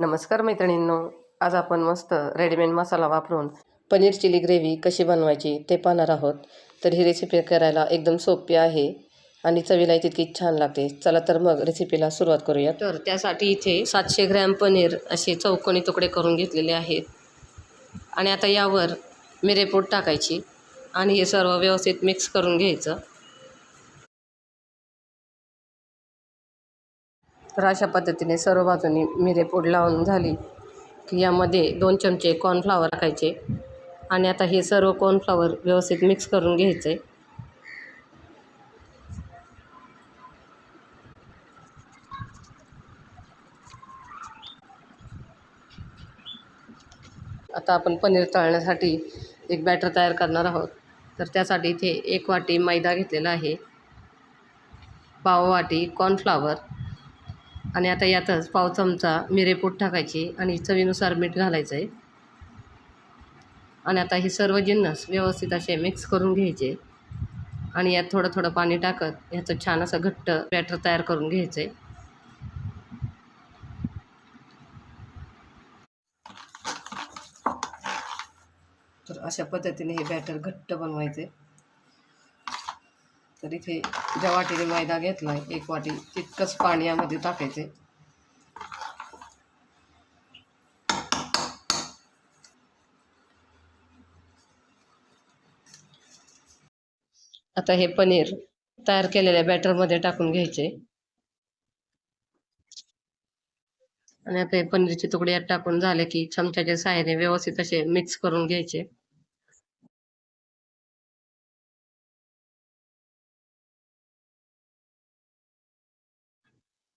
नमस्कार मैत्रिणींनो आज आपण मस्त रेडीमेड मसाला वापरून पनीर चिली ग्रेव्ही कशी बनवायची ते पाहणार आहोत. तर ही रेसिपी करायला एकदम सोपी आहे आणि चवीलाही तितकी छान लागते. चला तर मग रेसिपीला सुरुवात करूया तर त्यासाठी इथे सातशे ग्रॅम पनीर असे चौकोनी तुकडे करून घेतलेले आहेत. आणि आता यावर मिरेपूड टाकायची आणि हे सर्व व्यवस्थित मिक्स करून घ्यायचं. तर अशा पद्धतीने सर्व बाजूनी मिरेपूड लावून झाली की यामध्ये दोन चमचे कॉर्नफ्लावर टाकायचे आणि आता हे सर्व कॉर्नफ्लावर व्यवस्थित मिक्स करून घ्यायचे. आता आपण पनीर तळण्यासाठी एक बॅटर तयार करणार आहोत. तर त्यासाठी इथे एक वाटी मैदा घेतलेला आहे. पाव वाटी कॉर्नफ्लावर आणि आता यातच पाव चमचा मिरेपूट टाकायची आणि चवीनुसार मीठ घालायचं आहे आणि आता हे सर्व जिन्नस व्यवस्थित असे मिक्स करून घ्यायचे. आणि यात थोडं थोडं पाणी टाकत ह्याचं छान असं घट्ट बॅटर तयार करून घ्यायचं आहे तर अशा पद्धतीने हे बॅटर घट्ट बनवायचे तर इथे ज्या वाटीने मैदा घेतला आहे एक वाटी तितकंच पाणी यामध्ये टाकायचे आता हे पनीर तयार केलेल्या बॅटरमध्ये टाकून घ्यायचे. आणि आता हे पनीरचे तुकडे यात टाकून झाले की चमच्याच्या सहाय्याने व्यवस्थित असे मिक्स करून घ्यायचे.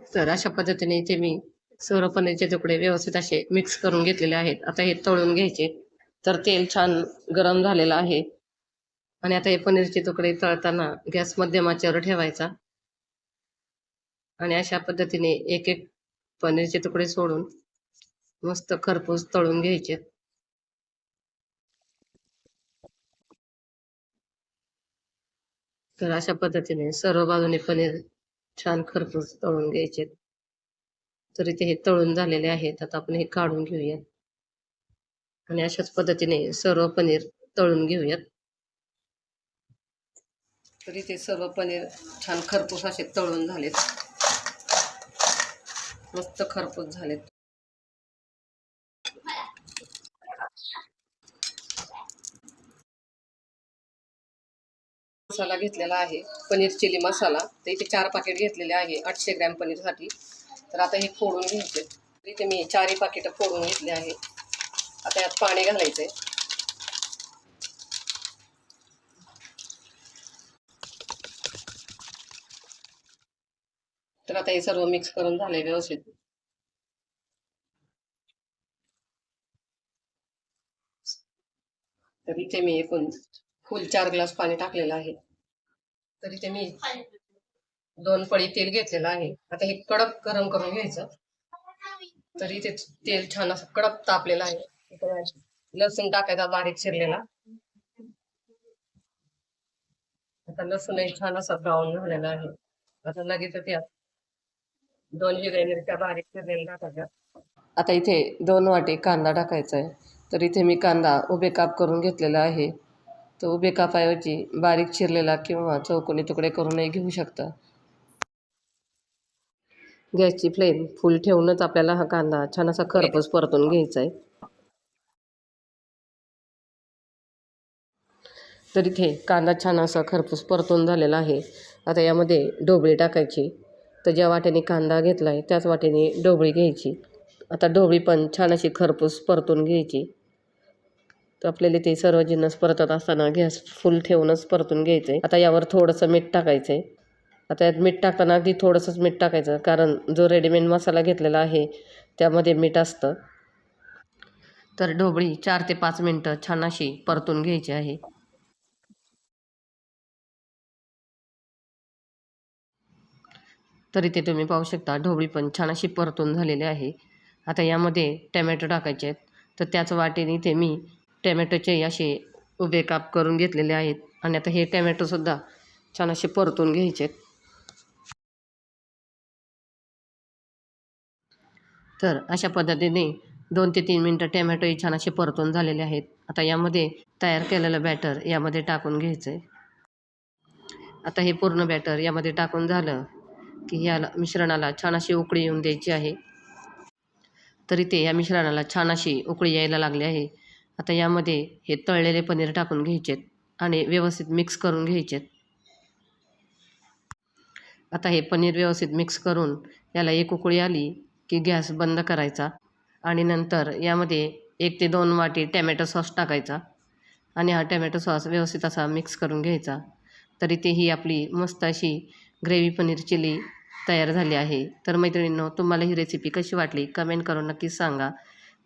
तर अशा पद्धतीने इथे मी सर्व पनीरचे तुकडे व्यवस्थित असे मिक्स करून घेतलेले आहेत. आता हे तळून घ्यायचे. तर तेल छान गरम झालेलं आहे. आणि आता हे पनीरचे तुकडे तळताना गॅस मध्यमाच्यावर ठेवायचा. आणि अशा पद्धतीने एक एक पनीरचे तुकडे सोडून मस्त खरपूस तळून घ्यायचे. तर अशा पद्धतीने सर्व बाजूने पनीर छान खरपूस तळून घ्यायचे. तर इथे हे तळून झालेले आहेत. आता आपण हे काढून घेऊयात. आणि अशाच पद्धतीने सर्व पनीर तळून घेऊयात. तर इथे सर्व पनीर छान खरपूस असे तळून झालेत. मस्त खरपूस झालेत. मसाला घेतलेला आहे. पनीर चिली मसाला. तर इथे चार पाकिट घेतलेले आहे आठशे ग्रॅम पनीरसाठी. तर आता हे फोडून घ्यायचे. इथे मी चारही पाकिटं फोडून घेतले आहे. आता यात पाणी घालायचंय. तर आता हे सर्व मिक्स करून झाले व्यवस्थित. तर इथे मी एकूण फुल चार ग्लास पाणी टाकलेलं आहे. तर इथे मी दोन पळी तेल घेतलेलं आहे. आता हे कडक गरम करून घ्यायचं. तर इथे तेल छान असं कडक तापलेलं आहे. लसूण टाकायचा बारीक चिरलेला. आता लसूण छान असा ब्राऊन झालेला आहे. आता लगेच त्यात दोन हिरव्या मिरच्या बारीक चिरलेल्या टाकायच्या. आता इथे दोन वाटे कांदा टाकायचा आहे. तर इथे मी कांदा उभे काप करून घेतलेला आहे. तो उभे कापाऐवजी बारीक चिरलेला किंवा चौकोनी तुकडे करूनही घेऊ शकता. गॅसची फ्लेम फुल ठेवूनच आपल्याला हा कांदा छान असा खरपूस परतून घ्यायचा आहे. तर इथे कांदा छान असा खरपूस परतून झालेला आहे. आता यामध्ये ढोबळी टाकायची. तर ज्या वाटेने कांदा घेतला आहे त्याच वाटेने ढोबळी घ्यायची. आता ढोबळी पण छान अशी खरपूस परतून घ्यायची. तर आपल्याला ते सर्व जिन्नस परतत असताना गॅस फुल ठेवूनच परतून घ्यायचं आहे आता यावर थोडंसं मीठ टाकायचं आहे आता यात मीठ टाकताना अगदी थोडंसंच मीठ टाकायचं कारण जो रेडीमेड मसाला घेतलेला आहे त्यामध्ये मीठ असतं. तर ढोबळी चार ते पाच मिनटं छान अशी परतून घ्यायची आहे. तर इथे तुम्ही पाहू शकता ढोबळी पण छान अशी परतून झालेली आहे. आता यामध्ये टमॅटो टाकायचे आहेत. तर त्याच वाटेने इथे मी टॅमॅटोचे असे उभे काप करून घेतलेले आहेत. आणि आता हे टॅमॅटोसुद्धा छान असे परतून घ्यायचे आहेत. तर अशा पद्धतीने दोन ते तीन मिनटं टॅमॅटोही छान असे परतून झालेले आहेत. आता यामध्ये तयार केलेलं बॅटर यामध्ये टाकून घ्यायचं आहे आता हे पूर्ण बॅटर यामध्ये टाकून झालं की याला मिश्रणाला छान अशी उकळी येऊन द्यायची आहे. तरी ते या मिश्रणाला छान अशी उकळी यायला लागली आहे. आता यामध्ये हे तळलेले पनीर टाकून घ्यायचेत आणि व्यवस्थित मिक्स करून घ्यायचेत. आता हे पनीर व्यवस्थित मिक्स करून याला एक उकळी आली की गॅस बंद करायचा आणि नंतर यामध्ये एक ते दोन वाटी टॅमॅटो सॉस टाकायचा आणि हा टॅमॅटो सॉस व्यवस्थित असा मिक्स करून घ्यायचा. तरी ते ही आपली मस्त अशी ग्रेव्ही पनीर चिली तयार झाली आहे. तर मैत्रिणींनो तुम्हाला ही रेसिपी कशी वाटली? कमेंट करून नक्कीच सांगा.